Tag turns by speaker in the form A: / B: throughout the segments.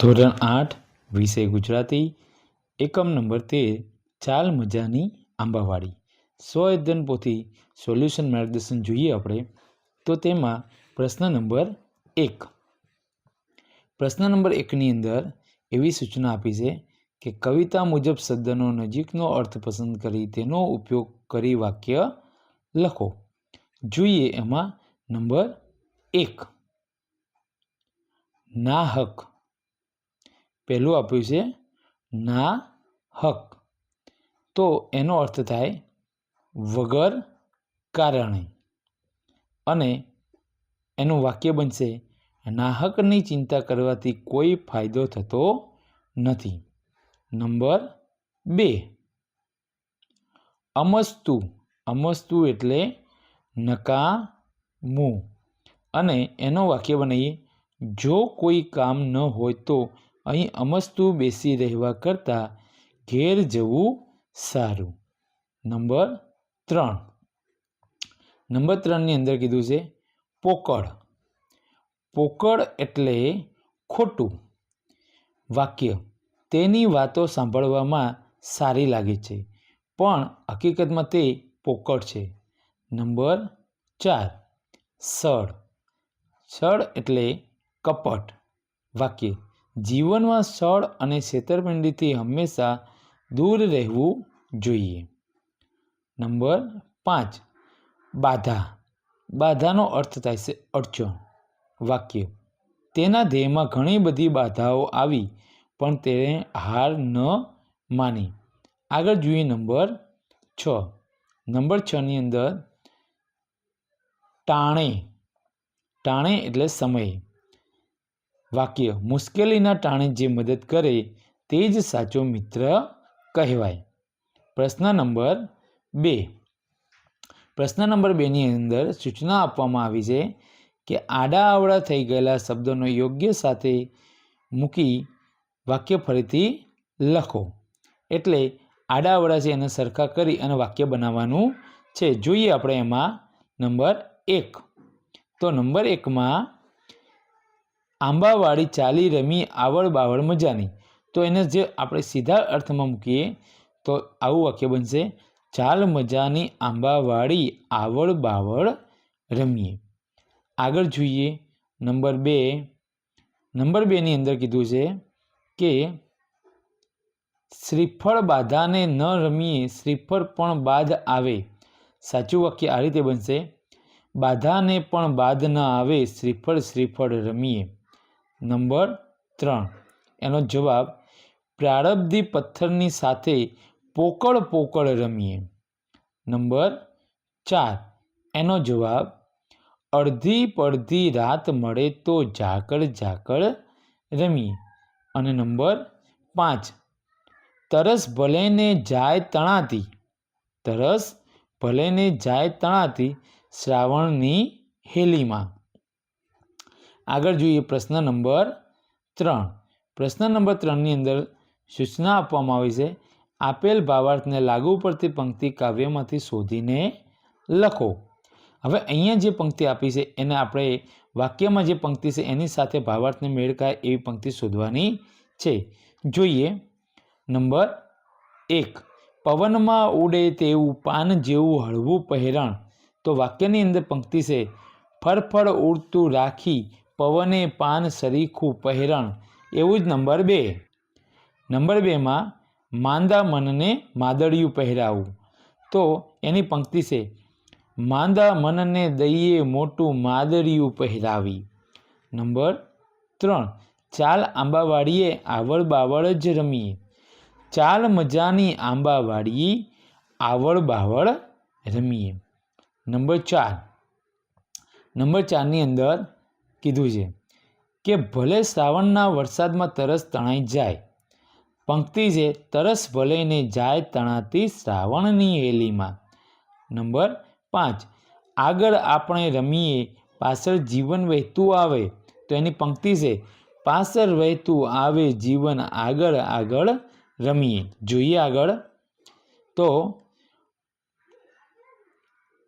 A: ધોરણ આઠ, વિષય ગુજરાતી, એકમ નંબર તેર, ચાલ મજાની આંબાવાડી. સ્વઅધ્યયન પોથી સોલ્યુશન માર્ગદર્શન જોઈએ આપણે, તો તેમાં પ્રશ્ન નંબર એક. પ્રશ્ન નંબર એકની અંદર એવી સૂચના આપી છે કે કવિતા મુજબ શબ્દનો નજીકનો અર્થ પસંદ કરી તેનો ઉપયોગ કરી વાક્ય લખો. જોઈએ એમાં નંબર એક. ના હક પહેલું આપ્યું છે ના હક. તો એનો અર્થ થાય વગર કારણે. અને એનું વાક્ય બનશે નાહકની ચિંતા કરવાથી કોઈ ફાયદો થતો નથી. નંબર બે. અમસ્તુ. અમસ્તુ એટલે નકામું. અને એનો વાક્ય બનાવીએ, જો કોઈ કામ ન હોય તો અહીં અમસ્તુ બેસી રહેવા કરતાં ઘેર જવું સારું. નંબર ત્રણ. નંબર ત્રણની અંદર કીધું છે, પોકળ. પોકળ એટલે ખોટું. વાક્ય, તેની વાતો સાંભળવામાં સારી લાગે છે, પણ હકીકતમાં તે પોકળ છે. નંબર ચાર. સળ સળ એટલે કપટ. વાક્ય જીવનમાં સળ અને છેતરપિંડીથી હંમેશા દૂર રહેવું જોઈએ. નંબર પાંચ, બાધા. બાધાનો અર્થ થાય છે અડચણ, વાક્ય. તેના ધ્યેયમાં ઘણી બધી બાધાઓ આવી, પણ તેણે હાર ન માની. આગળ જોઈએ નંબર છ. નંબર છની અંદર ટાણે. ટાણે એટલે સમય. વાક્ય મુશ્કેલીના ટાણે જે મદદ કરે તે જ સાચો મિત્ર કહેવાય. પ્રશ્ન નંબર બે. પ્રશ્ન નંબર બેની અંદર સૂચના આપવામાં આવી છે કે આડા આવડા થઈ ગયેલા શબ્દોનો યોગ્ય સાથે મૂકી વાક્ય ફરીથી લખો. એટલે આડા આવડા છે એને સરખા કરી અને વાક્ય બનાવવાનું છે. જોઈએ આપણે એમાં નંબર એક. તો નંબર એકમાં આંબાવાળી ચાલી રમી આવડ બાવળ મજાની. તો એને જે આપણે સીધા અર્થમાં મૂકીએ, તો આવું વાક્ય બનશે, ચાલ મજાની આંબાવાળી આવડ બાવળ રમીએ. આગળ જોઈએ, નંબર બે. નંબર બેની અંદર કીધું છે કે, શ્રીફળ બાધાને ન રમીએ, શ્રીફળ પણ બાદ આવે. સાચું વાક્ય આ રીતે બનશે, બાધાને પણ બાદ ન આવે, શ્રીફળ શ્રીફળ રમીએ. નંબર ત્રણ. એનો જવાબ, પ્રારબ્ધી પથ્થરની સાથે પોકળ પોકળ રમીએ. નંબર ચાર. એનો જવાબ, અડધી પડધી રાત મળે તો ઝાકળ ઝાકળ રમીએ. અને નંબર પાંચ. તરસ ભલેને જાય તણાતી. તરસ ભલેને જાય તણાતી શ્રાવણની હેલીમાં. આગળ જોઈએ પ્રશ્ન નંબર ત્રણ. પ્રશ્ન નંબર ત્રણની અંદર સૂચના આપવામાં આવી છે. આપેલ ભાવાર્થને લાગુ પડતી પંક્તિ કાવ્યમાંથી શોધીને લખો. હવે અહીંયા જે પંક્તિ આપી છે, એને આપણે વાક્યમાં જે પંક્તિ છે, એની સાથે ભાવાર્થને મેળ ખાય એવી પંક્તિ શોધવાની છે. જોઈએ. નંબર એક. પવનમાં ઉડે તેવું પાન જેવું હળવું પહેરણ. તો વાક્યની અંદર પંક્તિ છે ફળફળ ઉડતું રાખી પવને પાન સરીખું પહેરણ, એવું જ નંબર બે. નંબર બેમાં માંદા મનને માદળિયું પહેરાવું. તો એની પંક્તિ છે, માંદા મનને દઈએ મોટું માદળિયું પહેરાવી. નંબર ત્રણ, ચાલ આંબાવાડીએ આવળ બાવળ જ રમીએ. ચાલ મજાની આંબાવાડી આવળ બાવળ રમીએ. નંબર ચાર, નંબર ચારની અંદર કીધું છે કે ભલે શ્રાવણના વરસાદમાં તરસ તણાઈ જાય, પંક્તિ છે, તરસ ભલેને જાય તણાતી શ્રાવણની હેલીમાં નંબર પાંચ, આગળ આપણે રમીએ, પાછળ જીવન વહેતું આવે. તો એની પંક્તિ છે, પાછળ વહેતું આવે જીવન, આગળ આગળ રમીએ. જોઈએ આગળ. તો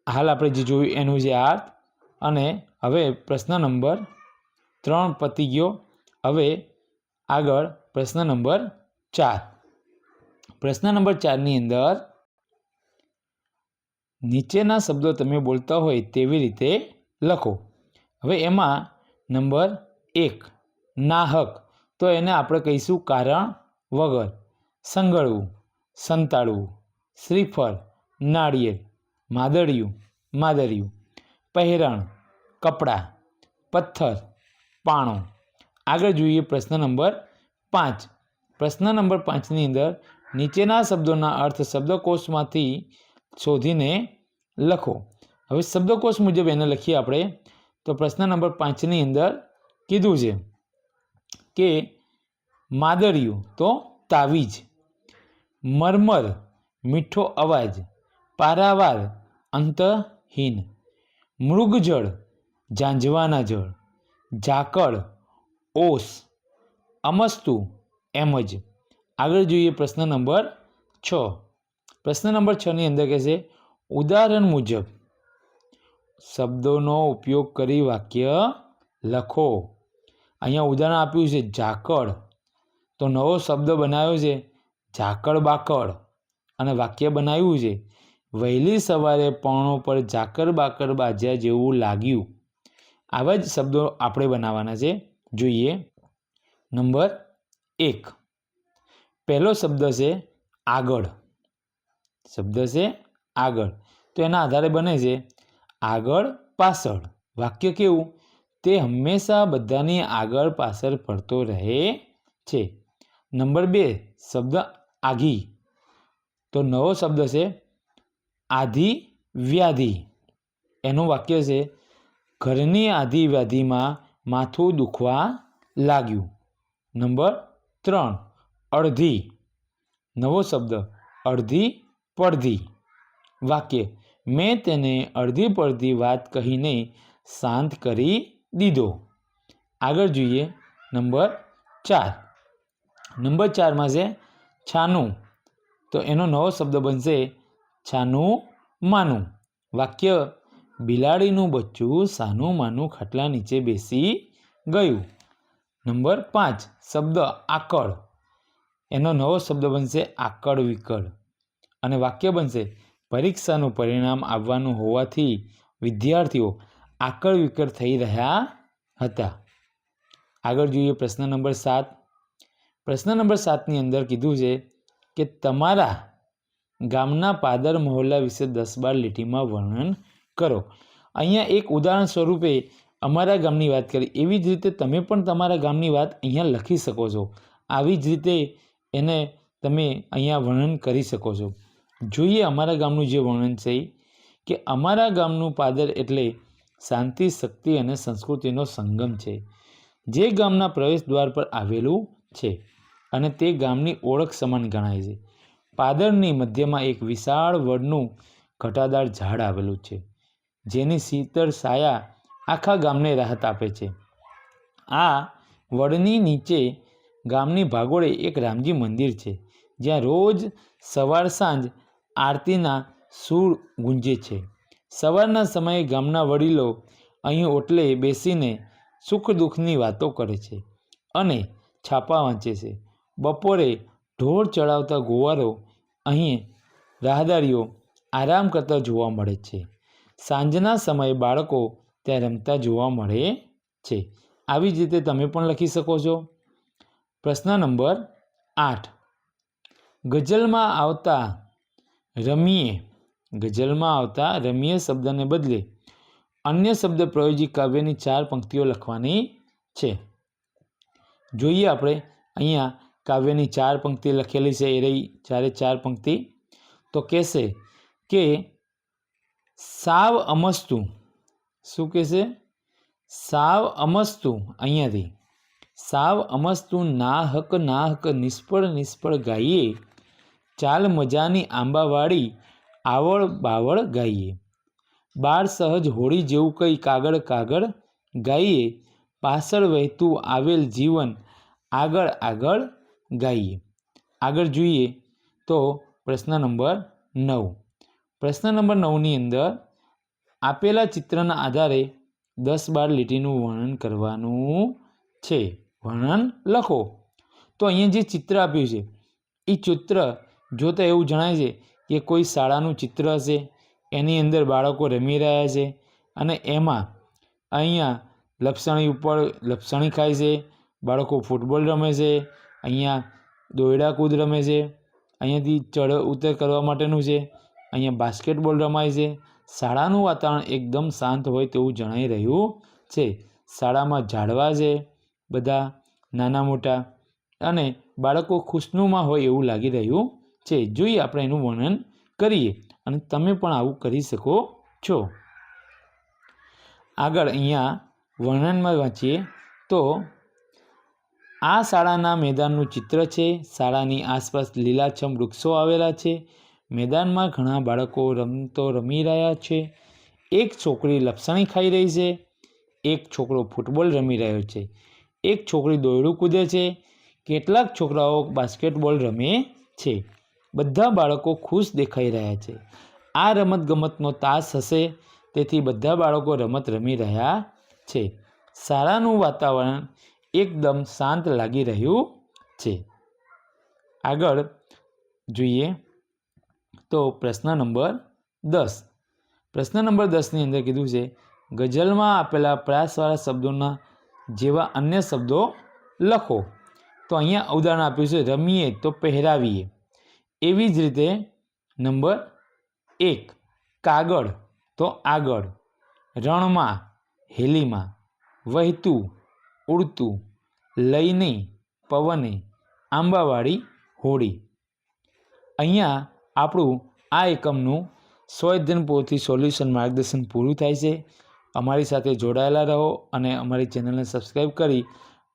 A: હાલ આપણે જે જોયું એનું જે અર્થ અને હવે પ્રશ્ન નંબર ત્રણ પતી ગયો. હવે આગળ પ્રશ્ન નંબર ચાર. પ્રશ્ન નંબર ચારની અંદર નીચેના શબ્દો તમે બોલતા હોય તેવી રીતે લખો. હવે એમાં નંબર એક, નાહક. તો એને આપણે કહીશું કારણ વગર, સંગળવું, સંતાડવું, શ્રીફળ, નાળિયેર, માદળિયું માદળિયું પહેરણ. કપડાં, પથ્થર, પાણો. આગળ જોઈએ પ્રશ્ન નંબર પાંચ. પ્રશ્ન નંબર પાંચની અંદર નીચેના શબ્દોના અર્થ શબ્દકોશમાંથી શોધીને લખો. હવે શબ્દકોશ મુજબ એને લખીએ આપણે. તો પ્રશ્ન નંબર પાંચની અંદર કીધું છે કે માદળિયું તો તાવીજ, મરમર, મીઠો અવાજ, પારાવાર, અંતહીન, મૃગજળ ઝાંઝવાના જળ, ઝાકળ, ઓસ, અમસ્તુ એમ જ. આગળ જોઈએ પ્રશ્ન નંબર છ. પ્રશ્ન નંબર છની અંદર કહે છે ઉદાહરણ મુજબ, શબ્દોનો ઉપયોગ કરી વાક્ય લખો. અહીંયા ઉદાહરણ આપ્યું છે, ઝાકળ. તો નવો શબ્દ બનાવ્યો છે, ઝાકળ બાકળ. અને વાક્ય બનાવ્યું છે, વહેલી સવારે પણો પર ઝાકર બાકર બાજ્યા જેવું લાગ્યું. આવા જ શબ્દો આપણે બનાવવાના છે. જોઈએ. નંબર એક. પહેલો શબ્દ છે આગળ. શબ્દ છે આગળ. તો એના આધારે બને છે આગળ પાછળ. વાક્ય કેવું? તે હંમેશા બધાની આગળ પાછળ ફરતો રહે છે. નંબર બે શબ્દ આઘી તો નવો શબ્દ છે આધિ વ્યાધિ એનું વાક્ય છે ઘરની આધી વ્યાધિમાં માથું દુખવા લાગ્યું. નંબર ત્રણ, અડધી. નવો શબ્દ, અડધી પડધી. વાક્ય, મેં તેને અડધી પડધી વાત કહીને શાંત કરી દીધો. આગળ જોઈએ નંબર ચાર. નંબર ચારમાં છે, છાનું. તો એનો નવો શબ્દ બનશે, છાનું માનું. વાક્ય બિલાડીનું બચ્ચું સાનું માનું ખાટલા નીચે બેસી ગયું. નંબર પાંચ, શબ્દ આકળ. એનો નવો શબ્દ બનશે આકળ વિકળ. અને વાક્ય બનશે, પરીક્ષાનું પરિણામ આવવાનું હોવાથી વિદ્યાર્થીઓ આકળ વિકળ થઈ રહ્યા હતા. આગળ જોઈએ પ્રશ્ન નંબર સાત. પ્રશ્ન નંબર સાતની અંદર કીધું છે કે તમારા ગામના પાદર મહોલ્લા વિશે દસ બાર લીટીમાં વર્ણન કરો. અહીંયા એક ઉદાહરણ સ્વરૂપે અમારા ગામની વાત કરી એવી જ રીતે તમે પણ તમારા ગામની વાત અહીંયા લખી શકો છો. આવી જ રીતે એને તમે અહીંયા વર્ણન કરી શકો છો. જોઈએ અમારા ગામનું જે વર્ણન છે કે અમારા ગામનું પાદર એટલે શાંતિ, શક્તિ અને સંસ્કૃતિનો સંગમ છે. જે ગામના પ્રવેશ દ્વાર પર આવેલું છે અને તે ગામની ઓળખ સમાન ગણાય છે. પાદરની મધ્યમાં એક વિશાળ વડનું ઘટાદાર ઝાડ આવેલું છે. જેની શીતળ સાયા આખા ગામને રાહત આપે છે. આ વડની નીચે ગામની ભાગોળે એક રામજી મંદિર છે, જ્યાં રોજ સવાર સાંજ આરતીના સૂર ગુંજે છે. સવારના સમયે ગામના વડીલો અહીં ઓટલે બેસીને સુખ દુઃખની વાતો કરે છે અને છાપા વાંચે છે. બપોરે ઢોર ચડાવતા ગોવારો અહીં રાહદારીઓ આરામ કરતા જોવા મળે છે. સાંજના સમયે બાળકો ત્યાં રમતા જોવા મળે છે. આવી જ રીતે તમે પણ લખી શકો છો. પ્રશ્ન નંબર આઠ. ગઝલમાં આવતા રમીએ. ગઝલમાં આવતા રમીએ શબ્દને બદલે અન્ય શબ્દ પ્રયોજી કાવ્યની ચાર પંક્તિઓ લખવાની છે. જોઈએ આપણે અહીંયા કાવ્યની ચાર પંક્તિ લખેલી છે. એ રહી ચારે ચાર પંક્તિ તો કહેશે કે સાવ અમસ્તું. શું કહેશે સાવ અમસ્તું અહીંયાથી. સાવ અમસ્તું નાહક નાહક નિષ્ફળ નિષ્ફળ ગાઈએ. ચાલ મજાની આંબાવાળી આવળ બાવળ ગાઈએ. બાળ સહજ હોળી જેવું કંઈ કાગળ કાગળ ગાઈએ. પાછળ વહેતું આવેલ જીવન આગળ આગળ ગાઈએ. આગળ જોઈએ તો પ્રશ્ન નંબર નવ. પ્રશ્ન નંબર નવની અંદર આપેલા ચિત્રના આધારે દસ બાર લીટીનું વર્ણન કરવાનું છે. વર્ણન લખો. તો અહીંયા જે ચિત્ર આપ્યું છે, એ ચિત્ર જોતાં એવું જણાય છે કે કોઈ શાળાનું ચિત્ર હશે, એની અંદર બાળકો રમી રહ્યા છે અને એમાં અહીંયા લપસણી ઉપર લપસણી ખાય છે, બાળકો ફૂટબોલ રમે છે, અહીંયા દોયડા કૂદ રમે છે, અહીંયાથી ચઢ ઉતર કરવા માટેનું છે અહીંયા બાસ્કેટબોલ રમાય છે. શાળાનું વાતાવરણ એકદમ શાંત હોય તેવું જણાઈ રહ્યું છે. શાળામાં ઝાડવા છે બધા નાના મોટા અને બાળકો ખુશનુમાં હોય એવું લાગી રહ્યું છે. જોઈએ આપણે એનું વર્ણન કરીએ અને તમે પણ આવું કરી શકો છો. આગળ અહીંયા વર્ણનમાં વાંચીએ તો, આ શાળાના મેદાનનું ચિત્ર છે. શાળાની આસપાસ લીલાછમ વૃક્ષો આવેલા છે. મેદાનમાં ઘણા બાળકો રમતો રમી રહ્યા છે. એક છોકરી લપસણી ખાઈ રહી છે. એક છોકરો ફૂટબોલ રમી રહ્યો છે. એક છોકરી દોયડું કૂદે છે. કેટલાક છોકરાઓ બાસ્કેટબોલ રમે છે. બધા બાળકો ખુશ દેખાઈ રહ્યા છે. આ રમતગમતનો તાસ હશે, તેથી બધા બાળકો રમત રમી રહ્યા છે. શાળાનું વાતાવરણ એકદમ શાંત લાગી રહ્યું છે. આગળ જોઈએ તો પ્રશ્ન નંબર દસ. પ્રશ્ન નંબર દસની અંદર કીધું છે, ગઝલમાં આપેલા પ્રયાસવાળા શબ્દોના જેવા અન્ય શબ્દો લખો. તો અહીંયા ઉદાહરણ આપ્યું છે, રમીએ તો પહેરાવીએ. એવી જ રીતે નંબર એક, કાગળ તો આગળ. રણમાં, હેલીમાં, વહેતું, ઉડતું, લઈને, પવને, આંબાવાળી હોળી અહીંયા આપણું આ એકમનું સ્વઅધ્યયન પોથી સોલ્યુશન માર્ગદર્શન પૂરું થાય છે. અમારી સાથે જોડાયેલા રહો અને અમારી ચેનલને સબસ્ક્રાઈબ કરી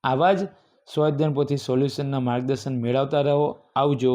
A: આવા જ સ્વઅધ્યયન પોથી સોલ્યુશનના માર્ગદર્શન મેળવતા રહો. આવજો.